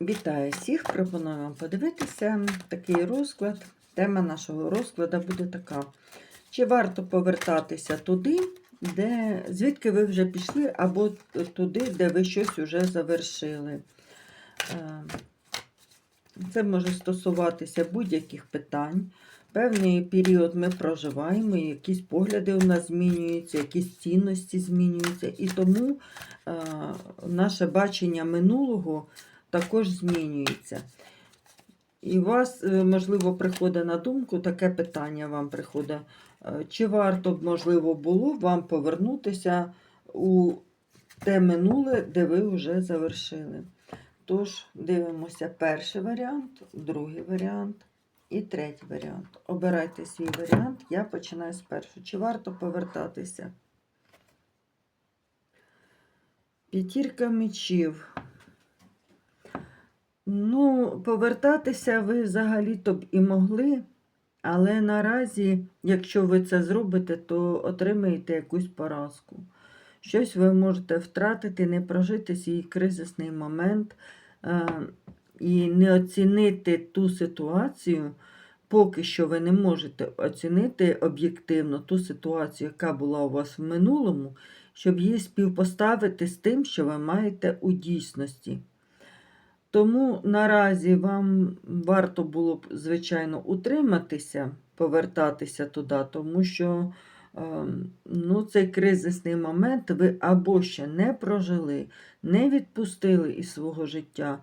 Вітаю всіх! Пропоную вам подивитися такий розклад. Тема нашого розкладу буде така. Чи варто повертатися туди, де, звідки ви вже пішли, або туди, де ви щось вже завершили? Е, Це може стосуватися будь-яких питань. Певний період ми проживаємо, якісь погляди у нас змінюються, якісь цінності змінюються. І тому е, наше бачення минулого також змінюється. І у вас, е, можливо, приходить на думку таке питання вам приходить. е, Чи варто б, можливо, було вам повернутися у те минуле, де ви вже завершили? Тож, дивимося перший варіант, другий варіант і третій варіант. Обирайте свій варіант. Я починаю з першого. Чи варто повертатися? П'ятірка мечів. Ну, повертатися ви взагалі-то б і могли, але наразі, якщо ви це зробите, то отримаєте якусь поразку. Щось ви можете втратити, не прожити свій кризисний момент е, і не оцінити ту ситуацію, поки що ви не можете оцінити об'єктивно ту ситуацію, яка була у вас в минулому, щоб її співпоставити з тим, що ви маєте у дійсності. Тому наразі вам варто було б, звичайно, утриматися, повертатися туди, тому що е, ну, цей кризисний момент ви або ще не прожили, не відпустили із свого життя,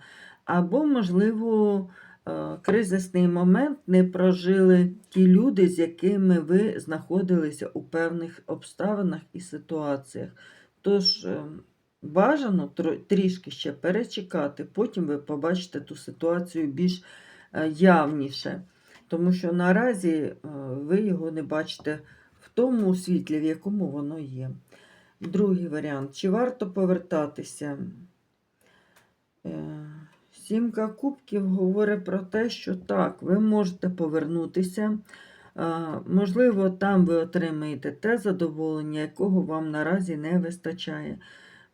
або, можливо, е, кризисний момент не прожили ті люди, з якими ви знаходилися у певних обставинах і ситуаціях. Тож, е, Бажано трішки ще перечекати, потім ви побачите ту ситуацію більш е, явніше. Тому що наразі е, ви його не бачите в тому світлі, в якому воно є. Другий варіант. Чи варто повертатися? Е, Сімка кубків говорить про те, що так, ви можете повернутися. Можливо, там ви отримаєте те задоволення, якого вам наразі не вистачає.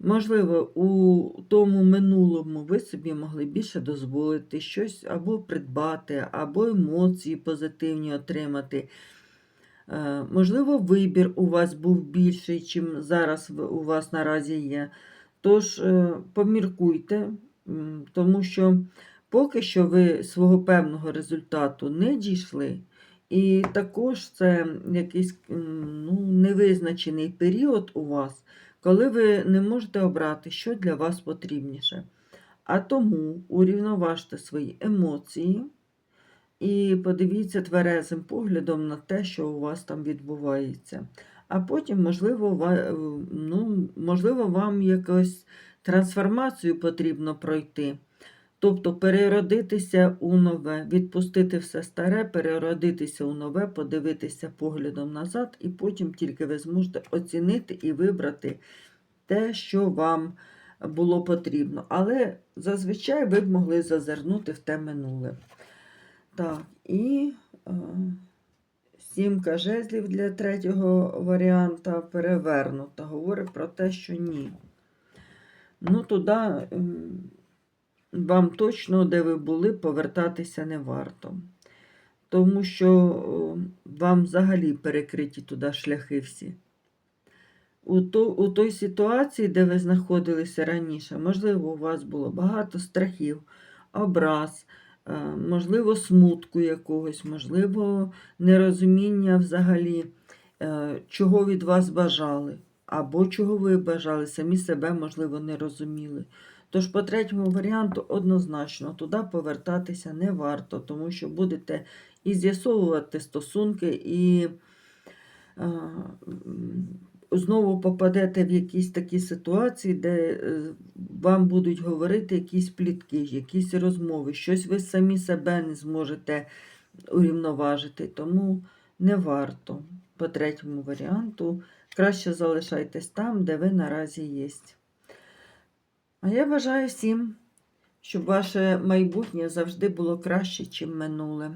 Можливо, у тому минулому ви собі могли більше дозволити щось або придбати, або емоції позитивні отримати. Е, Можливо, вибір у вас був більший, чим зараз у вас наразі є. Тож е, поміркуйте, тому що поки що ви свого певного результату не дійшли. І також це якийсь невизначений період у вас коли ви не можете обрати, що для вас потрібніше. А тому урівноважте свої емоції і подивіться тверезим поглядом на те, що у вас там відбувається. А потім, можливо, ну, можливо вам якусь трансформацію потрібно пройти. Тобто переродитися у нове, відпустити все старе, переродитися у нове, подивитися поглядом назад, і потім тільки ви зможете оцінити і вибрати те, що вам було потрібно. Але зазвичай ви б могли зазирнути в те минуле. Так, і е, сімка жезлів для третього варіанта перевернута. Говорить про те, що ні. Ну, туди. Вам точно, де ви були, повертатися не варто. Тому що вам взагалі перекриті туди шляхи всі. У, то, у той ситуації, де ви знаходилися раніше, можливо, у вас було багато страхів, образ, е, можливо, смутку якогось, можливо, нерозуміння взагалі, е, чого від вас бажали, або чого ви бажали, самі себе, можливо, не розуміли. Тож по третьому варіанту однозначно туди повертатися не варто, тому що будете і з'ясовувати стосунки, і е, знову попадете в якісь такі ситуації, де е, вам будуть говорити якісь плітки, якісь розмови, щось ви самі себе не зможете урівноважити, тому не варто по третьому варіанту. Краще залишайтесь там, де ви наразі є. А я бажаю всім, щоб ваше майбутнє завжди було краще, ніж минуле.